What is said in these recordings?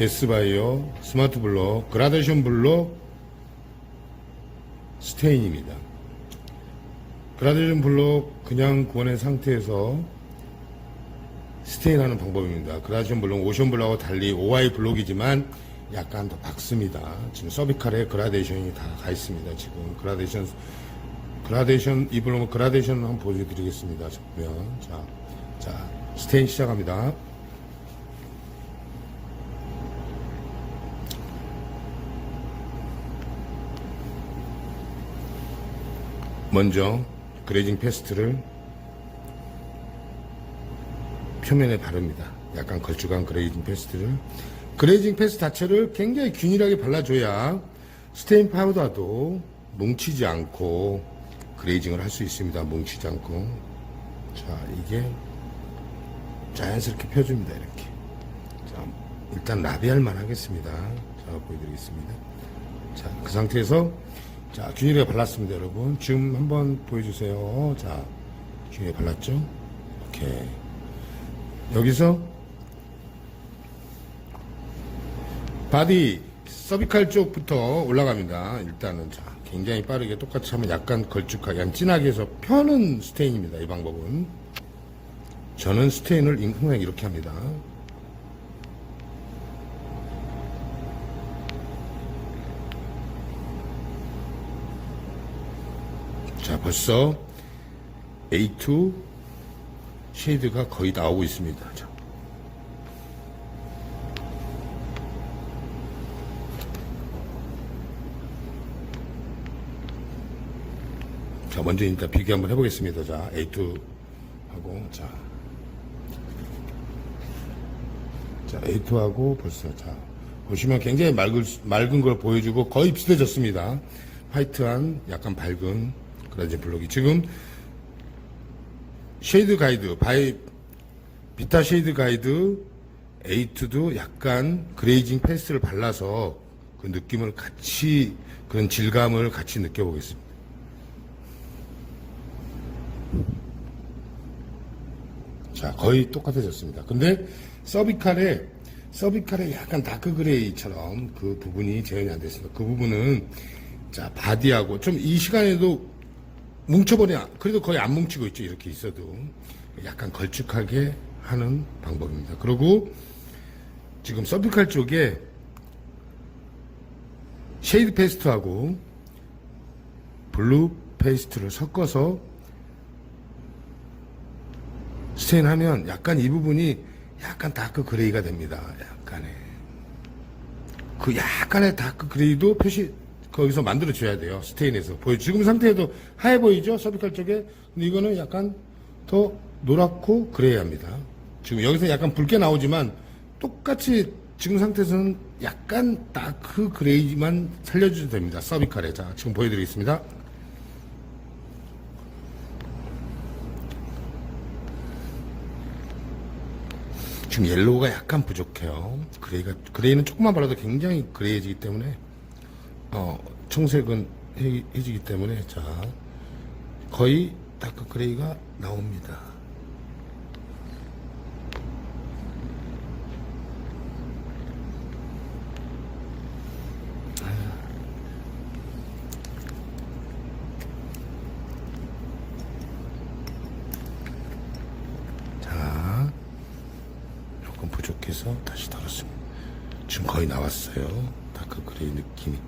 S바이오 스마트 블록 그라데이션 블록 스테인입니다. 그라데이션 블록 그냥 구원의 상태에서 스테인하는 방법입니다. 그라데이션 블록 오션 블록하고 달리 OI 블록이지만 약간 더 박습니다. 지금 서비칼에 그라데이션이 다 가 있습니다. 지금 그라데이션 그라데이션 이 블록은 그라데이션 한번 보여드리겠습니다. 자, 자 스테인 시작합니다. 먼저 그레이징 페스트를 표면에 바릅니다. 약간 걸쭉한 그레이징 페스트를 그레이징 페스트 자체를 굉장히 균일하게 발라줘야 스테인 파우더도 뭉치지 않고 그레이징을 할 수 있습니다. 뭉치지 않고 자 이게 자연스럽게 펴줍니다. 이렇게 자 일단 라비알만 하겠습니다. 자 보여드리겠습니다. 자, 그 상태에서 자, 균일하게 발랐습니다, 여러분. 지금 한번 보여주세요. 자, 균일하게 발랐죠? 오케이. 여기서 바디 서비칼 쪽부터 올라갑니다. 일단은 자, 굉장히 빠르게 똑같이 하면 약간 걸쭉하게, 약간 진하게 해서 펴는 스테인입니다. 이 방법은. 저는 스테인을 항상 이렇게 합니다. 자, 벌써 A2 쉐이드가 거의 나오고 있습니다. 자. 자, 먼저 일단 비교 한번 해보겠습니다. 자, A2 하고, 자. 자, A2하고 벌써, 자. 보시면 굉장히 수- 맑은 걸 보여주고 거의 비슷해졌습니다. 화이트한 약간 밝은 그라진 블록이. 지금 쉐이드 가이드, 바이, 비타 쉐이드 가이드 A2도 약간 그레이징 페스트를 발라서 그 느낌을 같이, 그런 질감을 같이 느껴보겠습니다. 자, 거의 똑같아졌습니다. 근데 서비칼에 서비칼에 약간 다크 그레이처럼 그 부분이 재현이 안 됐습니다. 그 부분은 자 바디하고 좀 이 시간에도 뭉쳐버려 그래도 거의 안 뭉치고 있죠. 이렇게 있어도 약간 걸쭉하게 하는 방법입니다. 그리고 지금 서비칼 쪽에 쉐이드 페이스트하고 블루 페이스트를 섞어서 스테인하면 약간 이 부분이 약간 다크 그레이가 됩니다. 약간의 그 약간의 다크 그레이도 표시 거기서 만들어 줘야 돼요. 스테인에서 보여 지금 상태에도 하얘 보이죠? 서비칼 쪽에 근데 이거는 약간 더 노랗고 그레이합니다. 지금 여기서 약간 붉게 나오지만 똑같이 지금 상태에서는 약간 다크 그레이만 살려주셔도 됩니다. 서비칼에 자 지금 보여드리겠습니다. 지금 옐로우가 약간 부족해요. 그레이가 그레이는 조금만 발라도 굉장히 그레이해지기 때문에 어 청색은 해, 해지기 때문에 자 거의 다크 그레이가 나옵니다. 자 조금 부족해서 다시 덜었습니다. 지금 거의 나왔어요. 다크 그레이 느낌이.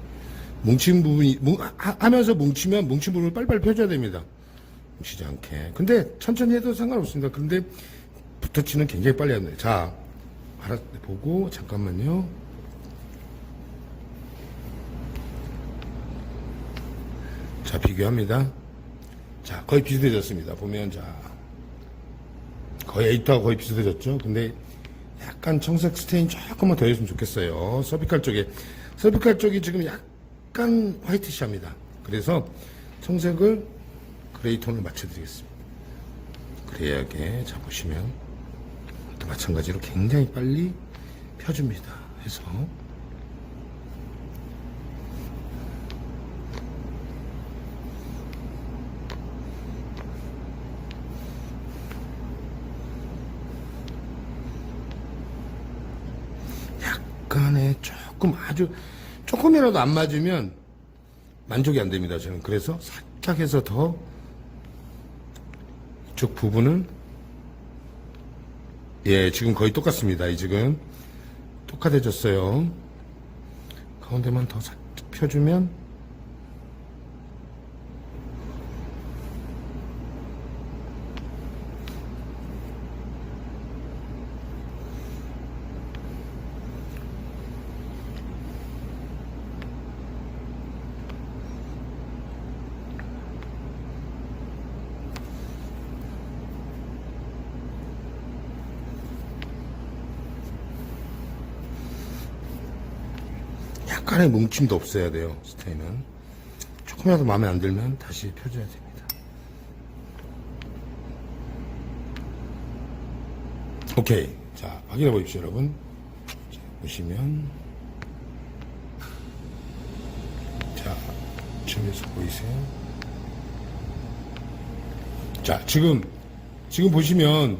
뭉친 부분이, 뭉, 하, 하면서 뭉치면 뭉친 부분을 빨리빨리 펴줘야 됩니다. 뭉치지 않게. 근데 천천히 해도 상관없습니다. 근데 붓터치는 굉장히 빨리 합니다. 자, 알아, 보고, 잠깐만요. 자, 비교합니다. 자, 거의 비슷해졌습니다. 보면, 자, 거의 에이트하고 거의 비슷해졌죠. 근데 약간 청색 스테인 조금만 더 했으면 좋겠어요. 서비칼 쪽에. 서비칼 쪽이 지금 약 간 화이트시합니다. 그래서 청색을 그레이 톤을 맞춰드리겠습니다. 그래야게 자 보시면 또 마찬가지로 굉장히 빨리 펴줍니다. 해서 약간 조금 아주 조금이라도 안 맞으면 만족이 안 됩니다. 저는 그래서 살짝 해서 더 이쪽 부분은 예 지금 거의 똑같습니다. 이 지금 똑같아졌어요. 가운데만 더 살짝 펴주면 약간의 뭉침도 없어야 돼요. 스테이는 조금이라도 마음에 안 들면 다시 펴줘야 됩니다. 오케이. 자, 확인해 보십시오, 여러분. 자, 보시면. 자, 저기서 보이세요? 자, 지금, 지금 보시면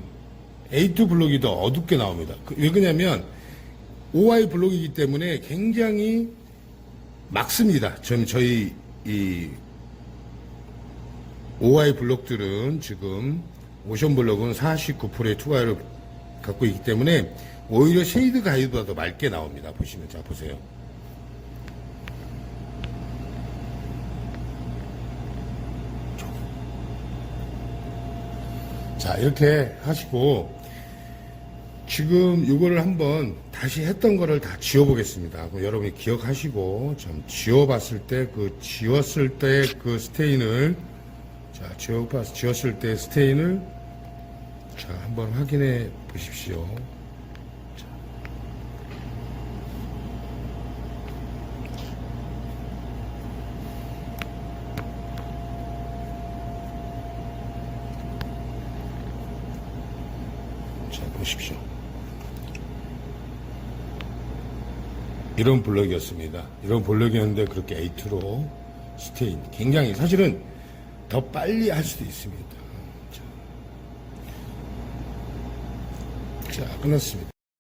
A2 블록이 더 어둡게 나옵니다. 그- 왜 그러냐면 OI 블록이기 때문에 굉장히 막습니다. 좀 저희 이 OI 블록들은 지금 오션 블록은 49%의 투과율을 갖고 있기 때문에 오히려 쉐이드 가이드보다 더 맑게 나옵니다. 보시면 자 보세요. 자 이렇게 하시고 지금 이거를 한번 다시 했던 거를 다 지워보겠습니다. 여러분이 기억하시고 좀 지워봤을 때 그 지웠을 때 그 스테인을 자 지워봤 지웠을 때 스테인을 자 한번 확인해 보십시오. 자. 자 보십시오. 이런 블럭이었습니다. 이런 블럭이었는데 그렇게 A2로 스테인 굉장히 사실은 더 빨리 할 수도 있습니다. 자, 자 끝났습니다.